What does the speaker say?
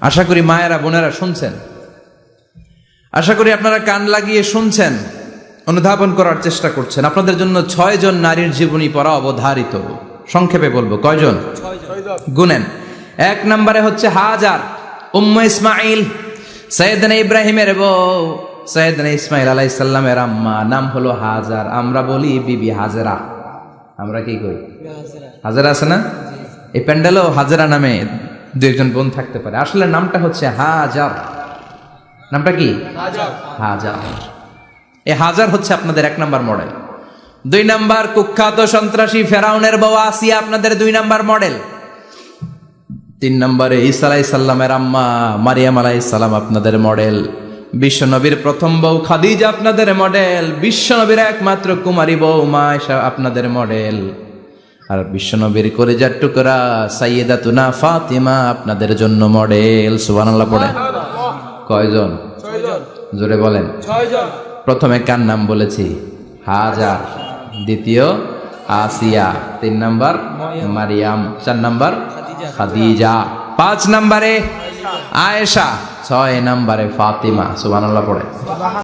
আশা করি মায়েরা, বোনেরা শুনছেন। আশা করি আপনারা কান লাগিয়ে শুনছেন, অনুধাবন করার চেষ্টা করছেন। আপনাদের জন্য ছয়জন নারীর জীবনী পড়া অবধারিত। সংক্ষেপে বলব, কয়জন? গুনেন। এক নম্বরে হচ্ছে হাজার, উম্ম ইসমাইল সৈয়দনা ইব্রাহিমের বউ। সৈয়দনা ইসমাইল আলাইসাল্লামের আম্মা, নাম হলো হাজার। আমরা বলি বিবি হাজরা। আমরা কি করি হাজারা আছে না? এই প্যান্ডেলও হাজারা নামে। দু একজন বোন থাকতে পারে। আসলে নামটা হচ্ছে হাজার। নামটা কি? হাজার। এই হাজার হচ্ছে আপনাদের এক নাম্বার মডেল। দুই নাম্বার কুখ্যাত সন্ত্রাসী ফেরাউনের বউ আসিয়া আপনাদের দুই নাম্বার মডেল। তিন নম্বরে ঈসা আলাই সাল্লামের আম্মা মারিয়াম আলাই সাল্লাম আপনাদের মডেল। বিশ্ব নবীর প্রথম বউ খাদিজা আপনাদের মডেল। বিশ্ব নবীর একমাত্র কুমারী বউ মা আপনাদের মডেল। আর বিশ্ব করে কলেজার টুকরা সাইয়েদা তুনা ফাতিমা আপনাদের জন্য মডেল সুবহানাল্লাহ পড়ে। কয়জন? জোরে বলেন। প্রথমে কার নাম বলেছি? হাজার দ্বিতীয় আসিয়া। তিন নাম্বার মারিয়াম। চার নাম্বার খাদিজা। পাঁচ নাম্বারে আয়েশা। ছয় নাম্বারে ফাতিমা সুবহানাল্লাহ পড়ে।